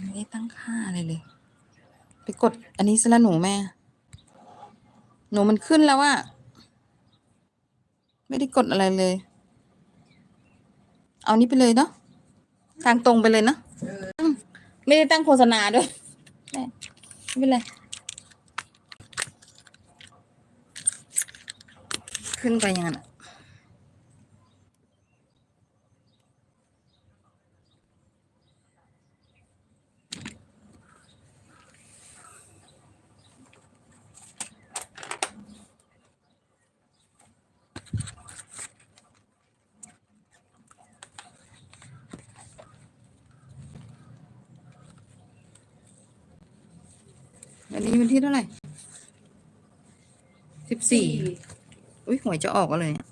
ไม่ได้ตั้งค่าอะไรเลย ไปกดอันนี้ซะละหนูแม่ หนูมันขึ้นแล้วอะไม่ได้กดอะไรเลย เอานี้ไปเลยเนาะทางตรงไปเลยเนาะไม่ได้ตั้งโฆษณาด้วยแม่ไม่เป็นไรขึ้นไปยังไง วันนี้วันที่เท่าไหร่สิบสี่อุ้ยหวยจะออกแล้วเลยเนี่ย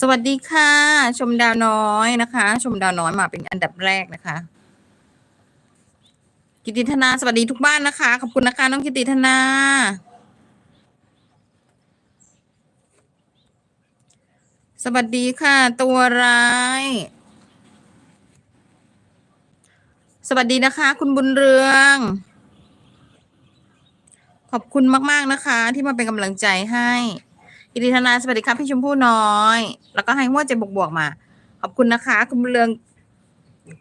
สวัสดีค่ะ ชมดาวน้อยนะคะ ชมดาวน้อยมาเป็นอันดับแรกนะคะ กิติธนาสวัสดีทุกบ้านนะคะ ขอบคุณนะคะน้องกิติธนา สวัสดีค่ะ ตัวร้าย สวัสดีนะคะ คุณบุญเรือง ขอบคุณมาก ๆ นะคะ ที่มาเป็นกำลังใจให้ กิติธนาสวัสดีครับพี่ชมพู่น้อย แล้วก็ให้หัวใจบวกๆมา ขอบคุณนะคะ คุณบุญเรือง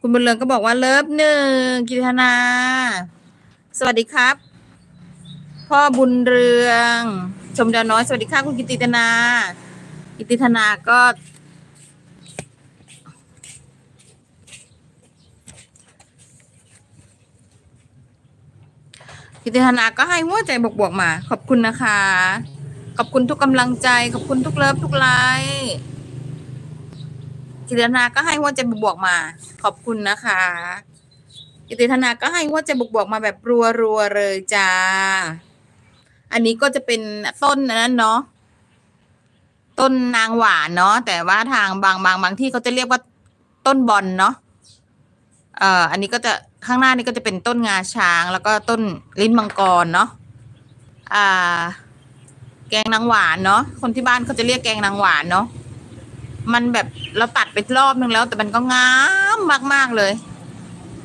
คุณบุญเรืองก็บอกว่าเลิฟหนึ่งกิติธนา สวัสดีครับ พ่อบุญเรือง ชมดาวน้อยสวัสดีค่ะคุณกิติธนา กิติธนาก็กิติธนาก็ให้หัวใจบวกๆมา ขอบคุณนะคะ ขอบคุณทุกกำลังใจ ขอบคุณทุกเลิฟทุกไลค์กิติธนาก็ให้หัวใจบวกมา ขอบคุณนะคะกิติธนาก็ให้หัวใจบวกมาแบบรัวๆเลยจ้า อันนี้ก็จะเป็นต้นนนั้นเนาะต้นนางหวานเนาะแต่ว่าทางบางบางบางที่เขาจะเรียกว่าต้นบอลเนาะเอ่ออันนี้ก็จะข้างหน้านี่ก็จะเป็นต้นงาช้าง แล้วก็ต้นลิ้นมังกรเนาะอ่า แกงนางหวานเนาะคนที่บ้านเขาจะเรียกแกงนางหวานเนาะมันแบบเราตัดไปรอบนึงแล้ว แต่มันก็งามมากๆเลย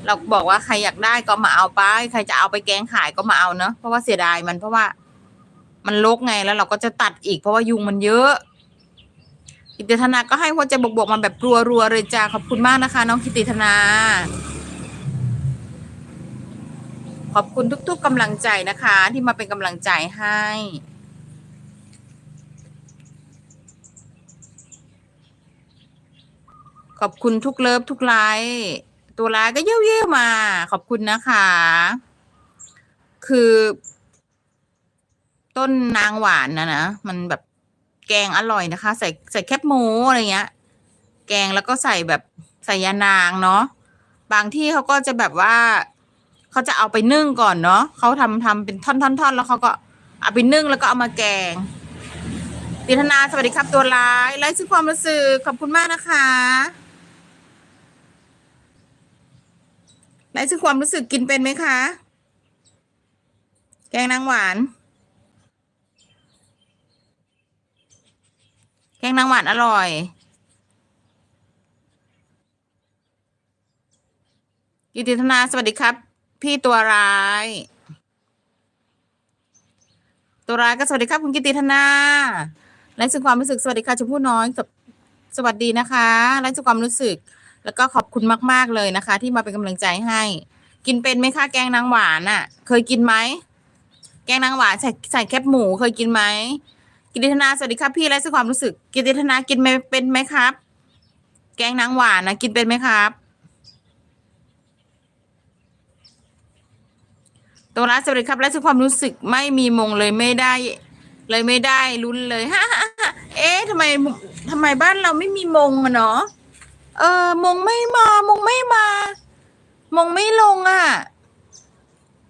เราบอกว่าใครอยากได้ก็มาเอาไป ใครจะเอาไปแกงขายก็มาเอาเนาะเพราะว่าเสียดายมันเพราะว่า มันลกไงแล้วเราก็จะตัดอีกเพราะว่ายุงมันเยอะกิติธนาก็ให้หัวใจบวกๆมาแบบรัวๆเลยจ้าขอบคุณมากนะคะ น้องกิติธนา ขอบคุณทุก ๆกำลังใจนะคะ ที่มาเป็นกำลังใจให้ ขอบคุณทุกเลิฟทุกไลค์ตัวไลค์ก็เยี่ยวมา ขอบคุณนะคะ คือ ต้นนางหวานนะนะมันแบบแกงอร่อยนะคะ ใส่ใส่แคบหมูอะไรเงี้ย แกงแล้วก็ใส่แบบใส่ยานางเนาะบางที่เขาก็จะแบบว่าเขาจะเอาไปนึ่งก่อนเนาะเขาทำทำเป็นท่อนๆๆแล้วเขาก็เอาไปนึ่งแล้วก็เอามาแกงติธนาสวัสดีครับตัวร้ายไลฟ์ซื้อความรู้สึกขอบคุณมากนะคะ ไลฟ์ซื้อความรู้สึกกินเป็นไหมคะ แกงนางหวาน แกงนางหวานอร่อย กิติธนาสวัสดีครับ พี่ตัวร้าย ตัวร้ายก็สวัสดีครับ คุณกิติธนาไลฟ์สื่อความรู้สึกสวัสดีค่ะชมพู่น้อยกับสวัสดีนะคะไลฟ์สื่อความรู้สึก แล้วก็ขอบคุณมากๆเลยนะคะ ที่มาเป็นกำลังใจให้ กินเป็นไหมคะแกงนางหวานอะ่ะ เคยกินไหมแกงนางหวานใส่ใส่แคบหมูเคยกินไหมกิติธนาสวัสดีครับพี่ไลฟ์สื่อความรู้สึก กิติธนากินไหมเป็นไหมครับ แกงนางหวานนะกินเป็นไหมครับตัวรัสสวัสดีครับและสความรู้สึกไม่มีมงเลยไม่ได้ เลยไม่ได้ลุ้นเลยฮ่าฮ่าฮ่าเอ๊ะทำไมทำไมบ้านเราไม่มีมงอะเนาะ เออ มงไม่มามงไม่มา มงไม่ลงอะ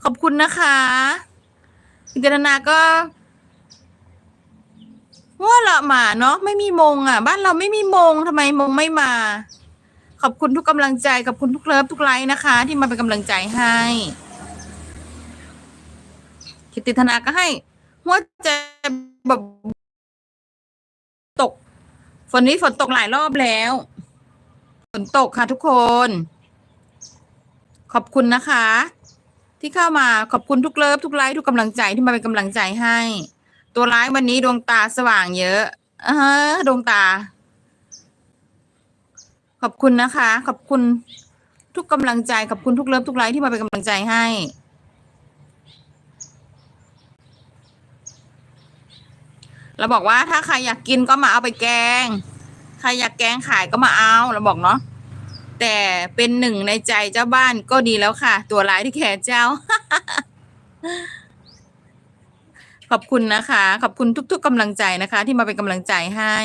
ขอบคุณนะคะกิตนาก็ว่าละหมาเนาะไม่มีมงอะ บ้านเราไม่มีมงทำไมมงไม่มา ขอบคุณทุกกำลังใจขอบคุณทุกเลิฟทุกไลค์นะคะ ที่มาเป็นกำลังใจให้กิติธนาก็ให้หัวใจแบบตกฝนนี้ฝนตกหลายรอบแล้ว ฝนตกค่ะทุกคน ขอบคุณนะคะ ที่เข้ามาขอบคุณทุกเลิฟทุกไลค์ทุกกำลังใจที่มาเป็นกำลังใจให้ ตัวร้ายวันนี้ดวงตาสว่างเยอะอ่าฮะดวงตา ขอบคุณนะคะ ขอบคุณทุกกำลังใจขอบคุณทุกเลิฟทุกไลค์ที่มาเป็นกำลังใจให้เราบอกว่าถ้าใครอยากกินก็มาเอาไปแกง ครอยากแกงขายก็มาเอาเราบอกเนาะแต่เป็นหนึ่งในใจเจ้าบ้านก็ดีแล้วค่ะ ตัวร้ายที่แขนเจ้า ขอบคุณนะคะ ขอบคุณทุก ๆกำลังใจนะคะ ที่มาเป็นกำลังใจให้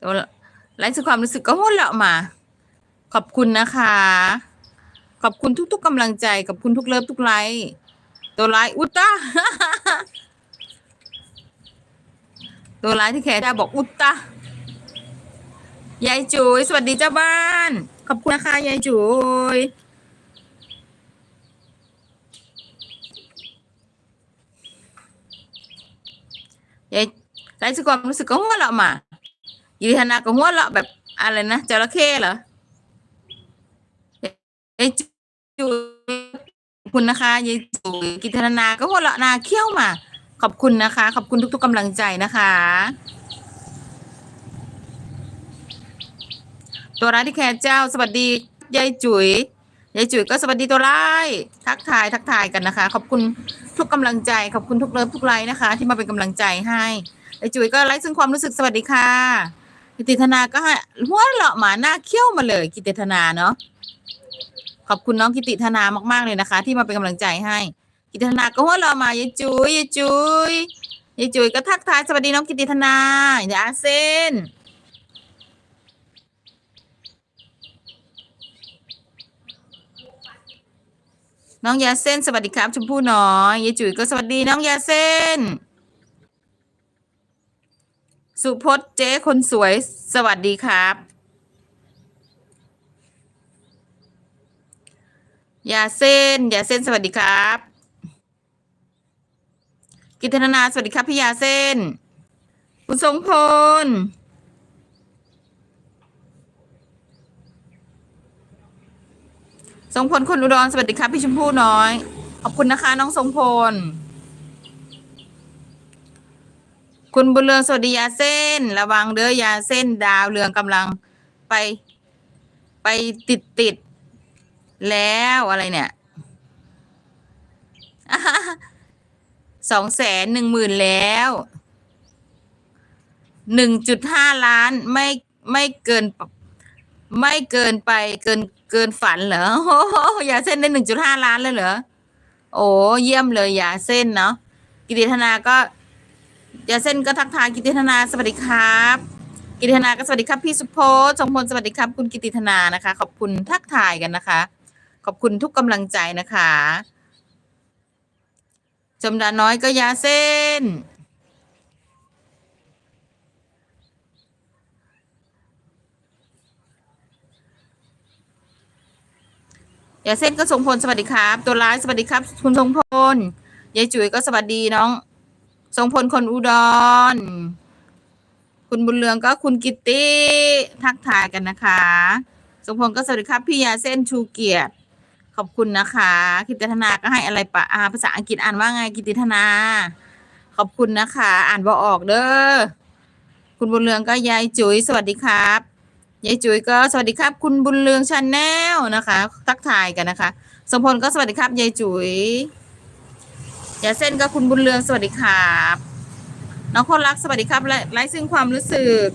ตัวไร้สึกความรู้สึกก็หัวเราะมา ขอบคุณนะคะ ขอบคุณทุก ๆกำลังใจขอบคุณทุกเลิฟทุกไลค์ตัวร้ายอุตตา ตัวร้ายที่แขกได้บอกอุตตายายจุยสวัสดีเจ้าบ้าน ขอบคุณนะคะยายจุยยายไร้สึกความรู้สึกก็หัวเราะมายิริธนาก็หัวเราะแบบอะไรนะจระเข้เหรอยายจุยขอบคุณนะคะยายจุยกิตนาก็หัวเราะนาเขี้ยวมา ขอบคุณนะคะ ขอบคุณทุก ๆกำลังใจนะคะ ตัวร้ายที่แคร์เจ้า สวัสดียายจุ๋ยยายจุ๋ยก็สวัสดีตัวร้ายทักทายทักทายกันนะคะ ขอบคุณทุกกำลังใจ ขอบคุณทุกเลิฟทุกไลน์นะคะ ที่มาเป็นกำลังใจให้ยายจุ๋ยก็ไลฟ์ซึ่งความรู้สึกสวัสดีค่ะกิติธนาก็ให้หัวเราะหมาหน้าเขี้ยวมาเลย กิติธนาเนาะขอบคุณน้องกิติธนามากๆเลยนะคะ ที่มาเป็นกำลังใจให้ กิติธนาก็หัวเราะมายายจุยยายจุยยายจุยก็ทักทายสวัสดีน้องกิติธนายาเซนน้องยาเส้นสวัสดีครับชมพู่น้อยยายจุ๋ยก็สวัสดีน้องยาเส้น สุพจน์เจ๊คนสวยสวัสดีครับ ยาเส้นยาเส้นสวัสดีครับ กิตนา สวัสดีครับพี่ยาเส้น คุณทรงพล ทรงพลคนอุดร สวัสดีครับพี่ชมพู่น้อย ขอบคุณนะคะ น้องทรงพล คุณบุญเรืองสวัสดียาเส้น ระวังเด้อยาเส้นดาวเรืองกำลังไป ไปติดติดแล้วอะไรเนี่ย สองแสนหนึ่งหมื่นแล้วหนึ่งจุดห้าล้านไม่ไม่เกิน ไม่เกินไปเกินเกินฝันเหรอโอ้โหยาเส้นได้หนึ่งจุดห้าล้านเลยเหรอโอ้เยี่ยมเลยยาเส้นเนาะกิติธนาก็ยาเส้นก็ทักทายกิติธนาสวัสดีครับ กิติธนาก็สวัสดีครับพี่สุโพธทรงพลสวัสดีครับ คุณกิติธนานะคะ ขอบคุณทักทายกันนะคะ ขอบคุณทุกกำลังใจนะคะ จมดาน้อยก็ยาเส้น ยาเส้นก็ทรงพลสวัสดีครับ ตัวร้ายสวัสดีครับ คุณทรงพล ยายจุ๋ยก็สวัสดีน้อง ทรงพลคนอุดร คุณบุญเรืองก็คุณกิตติทักทายกันนะคะ ทรงพลก็สวัสดีครับ พี่ยาเส้นชูเกียรติ ขอบคุณนะคะ กิตติธนาก็ให้อะไรปะอาภาษาอังกฤษอ่านว่าไงกิตติธนา ขอบคุณนะคะ อ่านบ่ออกเด้อคุณบุญเรืองก็ยายจุ๋ยสวัสดีครับยายจุ๋ยก็สวัสดีครับ คุณบุญเรืองชาแนลนะคะ ทักทายกันนะคะสมพลก็สวัสดีครับยายจุ๋ยยาเส้นก็คุณบุญเรืองสวัสดีครับน้องคนรักสวัสดีครับและไร้ซึ่งความรู้สึก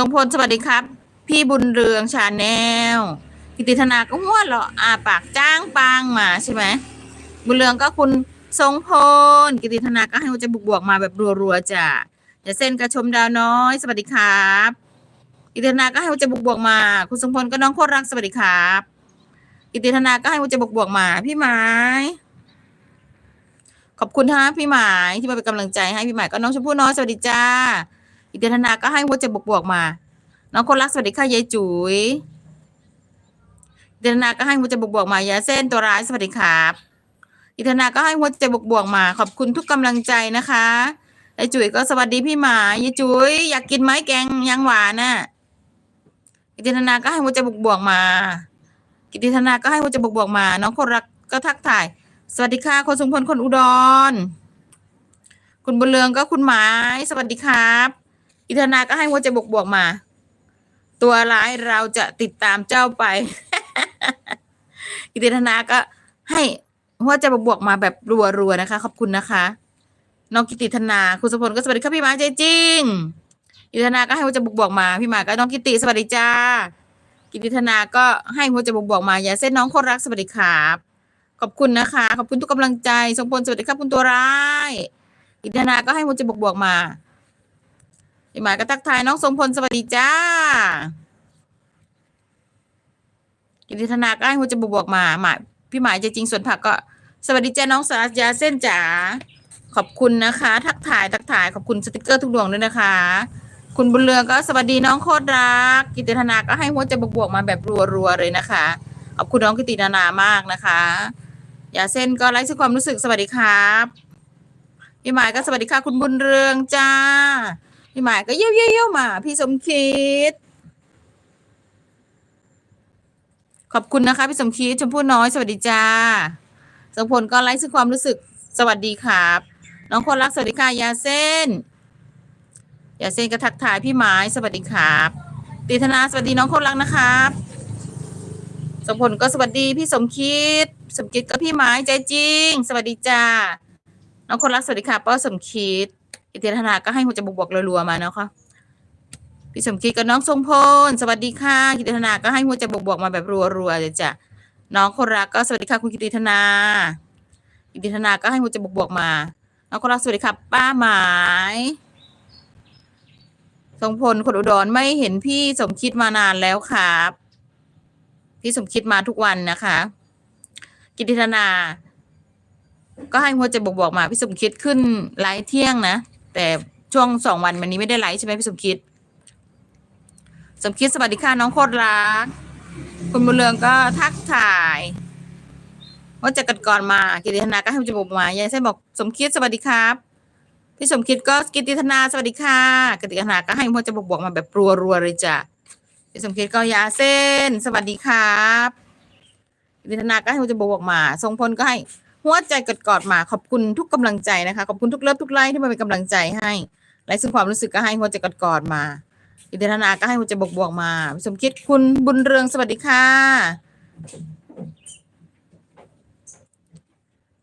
รงพลสวัสดีครับ พี่บุญเรืองชาแนลกิติธนาก็หัวเราะอาปากจ้างปางมาใช่ไหมบุญเรืองก็คุณทรงพลกิติธนาก็ให้หัวใจบวกมาแบบรัวๆจ้ะอย่าเส้นกระชมดาวน้อยสวัสดีครับกิติธนาก็ให้หัวใจบวกมา คุณทรงพลก็น้องโคตรรักสวัสดีครับกิติธนาก็ให้หัวใจบวกมาพี่ไม้ขอบคุณฮะพี่หมายที่มาเป็นกำลังใจให้พี่หมายก็น้องชมพู่น้อยสวัสดีจ้า อิเดธนาก็ให้หัวใจบวกๆมา น้องคนรักสวัสดีค่ะยายจุ๋ยอิเดธนาก็ให้หัวใจบวกๆมายาเส้นตัวร้ายสวัสดีครับอิเดธนาก็ให้หัวใจบวกๆมา ขอบคุณทุกกำลังใจนะคะยายจุ๋ยก็สวัสดีพี่หมายายจุ๋ยอยากกินไหมแกงยังหวานน่ะกิติธนาก็ให้หัวใจบวกๆมา กิติธนาก็ให้หัวใจบวกๆมา น้องคนรักก็ทักทาย สวัสดีค่ะ คนสมพลคนอุดร คุณบุญเรืองก็คุณหมาย สวัสดีครับ อิธนาก็ให้หัวใจบวกบวกมา ตัวร้ายเราจะติดตามเจ้าไป อิธนาก็ให้หัวใจบวกบวกมาแบบรัวๆนะคะ ขอบคุณนะคะน้องกิติธนาคุณสมพลก็สวัสดีครับพี่หมาใจจริงอิธนาก็ให้หัวใจบวกบวกมาพี่หมาก็น้องกิติสวัสดีจ้ากิติธนาก็ให้หัวใจบวกบวกมาอย่าเส้นน้องคนรักสวัสดีครับขอบคุณนะคะ ขอบคุณทุกกำลังใจทรงพลสวัสดีครับคุณตัวร้าย อินทนาก็ให้มุจบวกบวกมา พี่หมายก็ทักทายน้องทรงพลสวัสดีจ้า กิติธนาก็ให้มุจบวกบวกมาหมายพี่หมายจะจริงส่วนผักก็ สวัสดีจ้าน้องสาจาเส้นจ๋าขอบคุณนะคะ ทักทายทักทายขอบคุณสติกเกอร์ทุกดวงด้วยนะคะ คุณบุญเรืองก็สวัสดีน้องโคตรรัก กิติธนาก็ให้หัวใจบวกๆมาแบบรัวๆเลยนะคะขอบคุณน้องกิตินานามากนะคะยาเส้นก็ไลฟ์ซึ่งความรู้สึกสวัสดีครับพี่หมายก็สวัสดีค่ะ คุณบุญเรืองจ้า พี่หมายก็เยี่ยวเยี่ยวมา พี่สมคิด ขอบคุณนะคะ พี่สมคิดชมพู่น้อย สวัสดีจ้าสมพลก็ไลฟ์ซึ่งความรู้สึกสวัสดีครับ น้องคนรักสวัสดีค่ะยาเส้นยาเส้นก็ทักทายพี่หมายสวัสดีครับตีธนาสวัสดีน้องคนรักนะครับสมพลก็สวัสดีพี่สมคิด สมคิดก็พี่ไม้ใจจริง สวัสดีจ้าน้องคนรักสวัสดีค่ะป้าสมคิด อิทธิธนาก็ให้หัวใจบวกๆรัวๆมาเนาะค่ะพี่สมคิดกับน้องทรงพล สวัสดีค่ะกิติธนาก็ให้หัวใจบวกๆมาแบบรัวๆเลยจ้ะน้องคนรักก็สวัสดีค่ะคุณกิติธนากิติธนาก็ให้หัวใจบวกๆมา น้องคนรักสวัสดีค่ะป้าหมายทรงพลคนอุดรไม่เห็นพี่สมคิดมานานแล้วครับ พี่สมคิดมาทุกวันนะคะ กิติธนา ก็ให้หัวใจบวกๆมา พี่สมคิดขึ้นไลฟ์เที่ยงนะ แต่ช่วงสองวันวันนี้ไม่ได้ไลฟ์ใช่ไหมพี่สมคิด สมคิดสวัสดีค่ะน้องโคตรรัก คุณบุญเรืองก็ทักทายว่าจะกันก่อนมากิติธนาก็ให้จบวกมายายเส้นบอกสมคิดสวัสดีครับ พี่สมคิดก็กิติธนาสวัสดีค่ะกิติธนาก็ให้หัวใจบวกมาแบบรัวๆเลยจ้ะพี่สมคิดก็ยาเส้น สวัสดีครับวิทนาก็ให้หัวใจบวกมาทรงพลก็ให้ หัวใจกดกอดมาขอบคุณทุกกำลังใจนะคะขอบคุณทุกเลิฟทุกไลค์ที่มาเป็นกำลังใจให้ไลค์ซึ่งความรู้สึกก็ให้หัวใจกดกอดมาวิทนาก็ให้หัวใจบวกบวกมา สมคิดคุณบุญเรืองสวัสดีค่ะ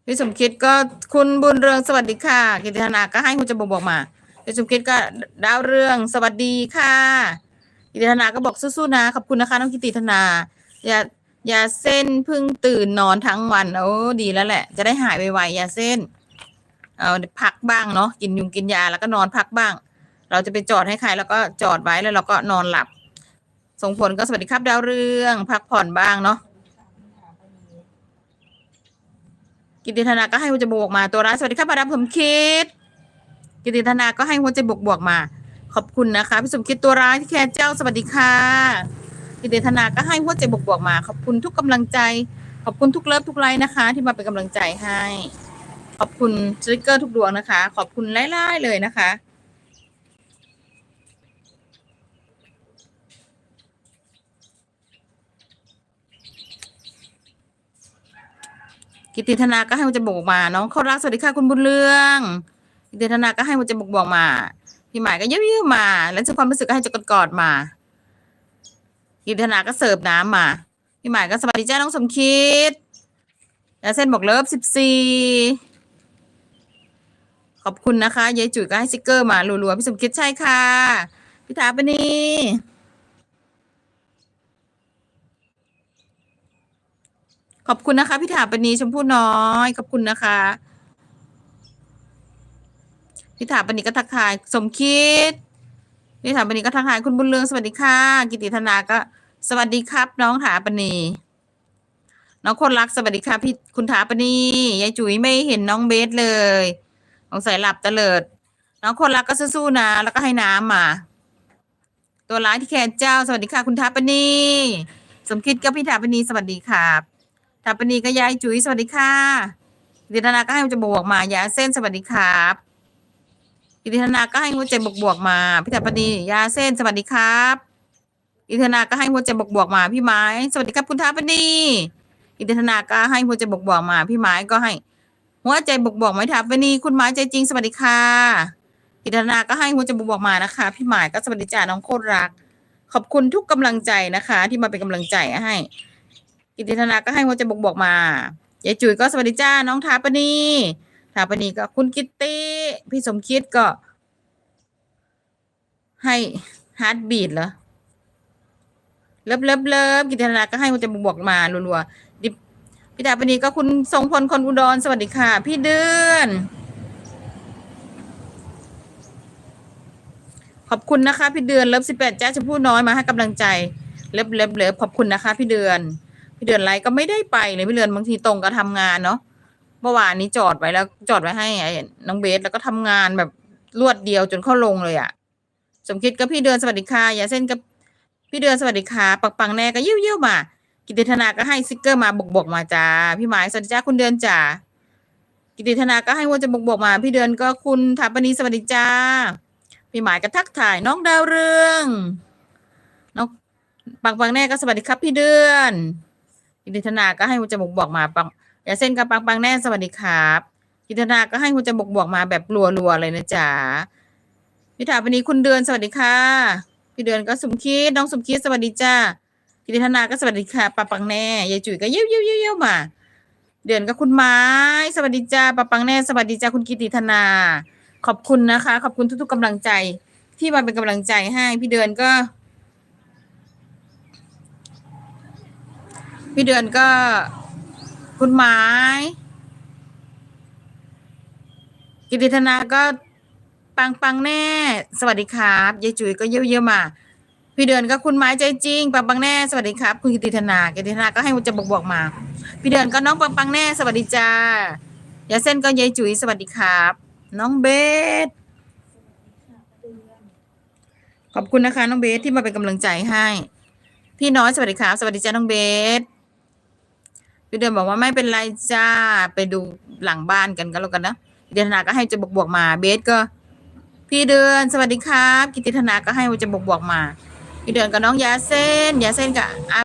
พี่สมคิดก็คุณบุญเรืองสวัสดีค่ะ กิติธนาก็ให้หัวใจบวกบวกมาพี่สมคิดก็ดาวเรืองสวัสดีค่ะ กิติธนาก็บอกสู้ๆนะขอบคุณนะคะน้องกิติธนา อย่า ยาเส้นพิ่งตื่นนอนทั้งวันโอ้ดีแล้วแหละ จะได้หายไวๆยาเส้น เอาพักบ้างเนาะกินยุงกินยาแล้วก็นอนพักบ้าง เราจะไปจอดให้ใครแล้วก็จอดไว้แล้วเราก็นอนหลับ ส่งผลก็สวัสดีครับดาวเรือง พักผ่อนบ้างเนาะกิติธนาก็ให้หัวใจบวกมาตัวร้ายสวัสดีครับมาดามสมคิด กิติธนาก็ให้หัวใจบวกๆมา ขอบคุณนะคะพี่สมคิดตัวร้ายที่แค่เจ้าสวัสดีค่ะ กิติธนาก็ให้หัวใจบวกๆมา ขอบคุณทุกกำลังใจ ขอบคุณทุกเลิฟทุกไลน์นะคะ ที่มาเป็นกำลังใจให้ ขอบคุณสติกเกอร์ทุกดวงนะคะ ขอบคุณไล่ๆเลยนะคะกิติธนาก็ให้หัวใจบวกมา น้องเขารักสวัสดีค่ะคุณบุญเรือง กิติธนาก็ให้หัวใจบวกๆมา พี่หมายก็เยิ้มๆมา แล้วซึ่งความรู้สึกก็ให้จะกอดๆมา กิติธนาก็เสิร์ฟน้ำมา พี่หมายก็สวัสดีจ้าน้องสมคิดแล้วเส้นบอกเลิฟสิบสี่ขอบคุณนะคะยายจุ๋ยก็ให้สติกเกอร์มารัวๆพี่สมคิดใช่ค่ะพี่ถาปนีขอบคุณนะคะพี่ถาปนีชมพู่น้อยขอบคุณนะคะพี่ถาปณิก็ทักทายสมคิดพี่ถาปณิก็ทักทายคุณบุญเรืองสวัสดีค่ะ กิติธนาก็ สวัสดีครับ น้องถาปณีน้องคนรักสวัสดีค่ะพี่คุณถาปณียายจุ๋ยไม่เห็นน้องเบสเลยสงสัยหลับตะเลิด น้องคนรักก็สู้ๆนะแล้วก็ให้น้ำมา ตัวร้ายที่แคนเจ้า สวัสดีค่ะ คุณถาปณีสมคิดกับพี่ถาปณีสวัสดีครับถาปณีก็ยายจุ๋ยสวัสดีค่ะกิติธนาก็ให้มันจะบวกมายาเส้นสวัสดีครับกิติธนาก็ให้หัวใจบวกบวกมาพี่ถาปณียาเส้นสวัสดีครับ อิทนาก็ให้หัวใจบวกบวกมาพี่ไม้สวัสดีครับคุณท้าปณีอิทนาก็ให้หัวใจบวกบวกมาพี่ไม้ก็ให้ หัวใจบวกบวกๆมาท้าปณีคุณไม้ใจจริงสวัสดีค่ะอิทนาก็ให้หัวใจบวกบวกมานะคะ พี่ไม้ก็สวัสดีจ้าน้องโคตรรัก ขอบคุณทุกกำลังใจนะคะ ที่มาเป็นกำลังใจให้กิติธนาก็ให้หัวใจบวกบวกมายายจุ๋ยก็สวัสดีจ้าน้องท้าปณีท้าปณีก็คุณกิตติพี่สมคิดก็ ให้ฮาร์ดบีดเหรอ เลิฟเลิฟเลิฟกิตนาก็ให้มันจะบวกมารัวๆดิพี่ดาปณีก็คุณทรงพลคนอุดรสวัสดีค่ะ พี่เดือน ขอบคุณนะคะ พี่เดือนเลิฟสิบแปดจ้าชมพู่น้อยมาให้กำลังใจเลิฟเลิฟเลิฟขอบคุณนะคะ พี่เดือน พี่เดือนไลฟ์ก็ไม่ได้ไปเลยพี่เดือนบางทีตรงก็ทำงานเนาะเมื่อวานนี้จอดไว้แล้ว จอดไว้ให้ไอ้น้องเบสแล้วก็ทำงานแบบรวดเดียวจนเข้าลงเลยอะสมคิดกับพี่เดือนสวัสดีค่ะอย่าเส้นกับ พี่เดือนสวัสดีค่ะปังปังแน่ก็เยี่ยวเยี่ยวมา กิติธนาก็ให้สติกเกอร์มาบกบกมาจ้าพี่หมายสวัสดีจ้าคุณเดือนจ้ากิติธนาก็ให้ว่าจะบกบกมา พี่เดือนก็คุณถาปณีสวัสดีจ้าพี่หมายก็ทักถ่ายน้องดาวเรืองน้องปังปังแน่ก็สวัสดีครับพี่เดือน กิติธนาก็ให้ว่าจะบกบกมาปังอย่าเส้นกับปังปังแน่สวัสดีครับกิติธนาก็ให้ว่าจะบกบกมาแบบรัวๆเลยนะจ๊ะพี่ถาปณีคุณเดือนสวัสดีค่ะ พี่เดือนก็สมคิดน้องสมคิดสวัสดีจ้ากิติธนาก็สวัสดีค่ะปาปังแน่ยายจุ๋ยก็เยี่ยวเยี่ยวเยี่ยวเยี่ยวมา เดือนก็คุณไม้ สวัสดีจ้าปาปังแน่สวัสดีจ้าคุณกิติธนา ขอบคุณนะคะ ขอบคุณทุก ๆกำลังใจ ที่มาเป็นกำลังใจให้ พี่เดือนก็ พี่เดือนก็ คุณไม้กิติธนาก็ ปังปังแน่ สวัสดีครับยายจุ๋ยก็เยี่ยวเยี่ยวมาพี่เดือนก็คุณไม้ใจจริงปังปังแน่สวัสดีครับ คุณกิติธนากิติธนาก็ให้จะบอกบอกมา พี่เดือนก็น้องปังปังแน่ สวัสดีจ้ายาเส้นก็ยายจุ๋ยสวัสดีครับ น้องเบสขอบคุณนะคะน้องเบสที่มาเป็นกำลังใจให้ พี่น้อยสวัสดีครับ สวัสดีจ้าน้องเบสพี่เดือนบอกว่าไม่เป็นไรจ้าไปดูหลังบ้านกันก็แล้วกันนะกิติธนาก็ให้จะบวกบวกมาเบสก็ พี่เดือนสวัสดีครับ กิติธนาก็ให้ว่าจะบวกบวกมา พี่เดือนกับน้องยาเส้นยาเส้นกับ